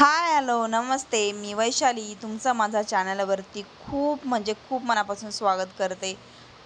Hi hello नमस्ते. मी वैशाली. तुमचं माझ्या चॅनलवरती खूप म्हणजे खूप मनापासून स्वागत करते.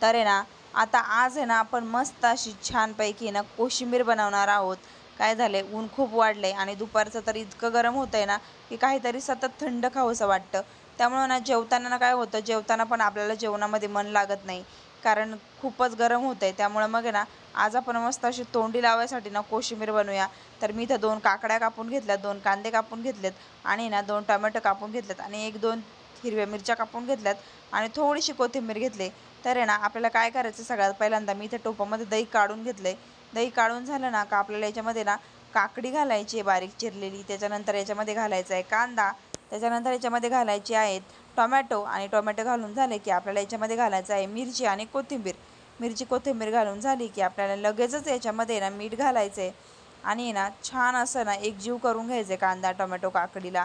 तर आहे ना आता आज आहे ना आपण मस्त अशी छानपैकी ना कोशिंबीर बनवणार आहोत. काय झालं आहे ऊन खूप वाढलं आहे आणि दुपारचं तर इतकं गरम होतं आहे ना की काहीतरी सतत थंड खावंसं वाटतं. त्यामुळं ना जेवताना ना काय होतं? जेवताना पण आपल्याला जेवणामध्ये मन लागत नाही. कारण खूपच गरम होतं आहे त्यामुळं मग आहे ना आज आपण मस्त अशी तोंडी लावायसाठी ना कोशिंबीर बनवूया. तर मी इथं दोन काकड्या कापून घेतल्यात दोन कांदे कापून घेतलेत आणि ना दोन टोमॅटो कापून घेतलेत आणि एक दोन हिरव्या मिरच्या कापून घेतल्यात आणि थोडीशी कोथिंबीर घेतली. तर आहे ना आपल्याला काय करायचं सगळ्यात पहिल्यांदा मी इथे टोपामध्ये दही काढून घेतले दही काढून झालं ना का आपल्याला याच्यामध्ये ना काकडी घालायची आहे बारीक चिरलेली. त्याच्यानंतर याच्यामध्ये घालायचा आहे कांदा त्याच्यानंतर याच्यामध्ये घालायची आहेत टोमॅटो आणि टोमॅटो घालून झाले की आपल्याला याच्यामध्ये घालायचं आहे मिरची आणि कोथिंबीर. मिरची कोथिंबीर घालून झाली की आपल्याला लगेचच याच्यामध्ये ना मीठ घालायचं आहे आणि ना छान असं ना एकजीव करून घ्यायचं आहे कांदा टोमॅटो काकडीला.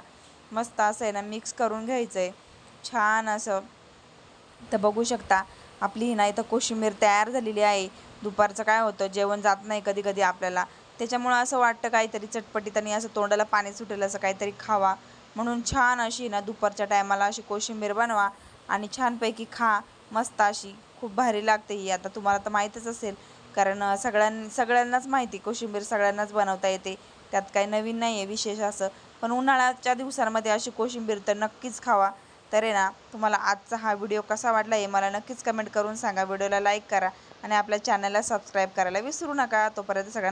मस्त असं आहे ना मिक्स करून घ्यायचं आहे छान असं. तर बघू शकता आपली ही ना इथं कोशिंबीर तयार झालेली आहे. दुपारचं काय होतं जेवण जात नाही कधी कधी आपल्याला. त्याच्यामुळं असं वाटतं काहीतरी चटपटीत आणि असं तोंडाला पाणी सुटेल असं काहीतरी खावा. म्हणून छान अशी ना दुपारच्या टायमाला अशी कोशिंबीर बनवा आणि छानपैकी खा. मस्त अशी. खूप भारी लागते ही. आता तुम्हाला तर माहीतच असेल. कारण सगळ्यां सगळ्यांनाच माहिती कोशिंबीर सगळ्यांनाच बनवता येते. त्यात काही नवीन नाही आहे विशेष असं. पण उन्हाळ्याच्या दिवसांमध्ये अशी कोशिंबीर तर नक्कीच खावा. तर आहे ना तुम्हाला आजचा हा व्हिडिओ कसा वाटला आहे मला नक्कीच कमेंट करून सांगा. व्हिडिओला लाईक करा आणि आपल्या चॅनलला सबस्क्राईब करायला विसरू नका. तोपर्यंत सगळ्या सगळ्या